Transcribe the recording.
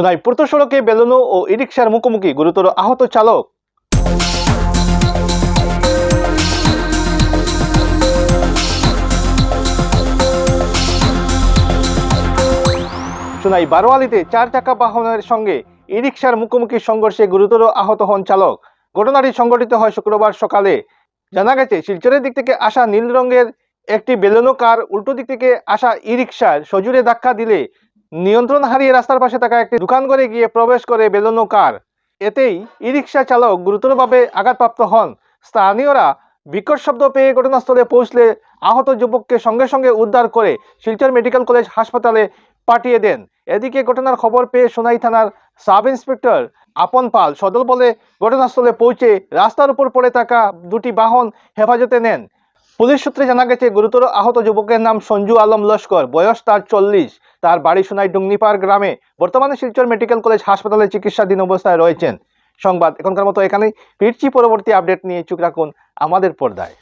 সোনাই, পূর্ত সড়কে বেলুনো ও ই রিক্সার মুখোমুখি গুরুতর আহত চালক। সোনাই, বারোয়ালিতে চার চাকা বাহনের সঙ্গে ই রিক্সার মুখোমুখি সংঘর্ষে গুরুতর আহত হন চালক। ঘটনাটি সংঘটিত হয় শুক্রবার সকালে। জানা গেছে, শিলচরের দিক থেকে আসা নীল রঙের একটি বেলুনো কার উল্টো দিক থেকে আসা ই রিক্সার সজুরে ধাক্কা দিলে নিয়ন্ত্রণ হারিয়ে রাস্তার পাশে থাকা একটি দোকান ঘরে গিয়ে প্রবেশ করে বেলুনো কার? এতেই ই রিক্সা চালক গুরুতরভাবে আঘাতপ্রাপ্ত হন। স্থানীয়রা বিকট শব্দ পেয়ে ঘটনাস্থলে পৌঁছলে আহত যুবককে সঙ্গে সঙ্গে উদ্ধার করে শিলচর মেডিকেল কলেজ হাসপাতালে পাঠিয়ে দেন। এদিকে ঘটনার খবর পেয়ে সোনাই থানার সাব ইন্সপেক্টর আপন পাল সদল বলে ঘটনাস্থলে পৌঁছে রাস্তার উপর পড়ে থাকা দুটি বাহন হেফাজতে নেন। পুলিশ সূত্রে জানা গেছে, গুরুতর আহত যুবকের নাম সঞ্জু আলম লস্কর। বয়স তার চল্লিশ। তার বাড়ি সোনাই ডুংনিপাড় গ্রামে। বর্তমানে শিলচর মেডিকেল কলেজ হাসপাতালে চিকিৎসাধীন অবস্থায় রয়েছেন। সংবাদ এখনকার মতো এখানেই। ফিরছি পরবর্তী আপডেট নিয়ে। চোখ রাখুন আমাদের পর্দায়।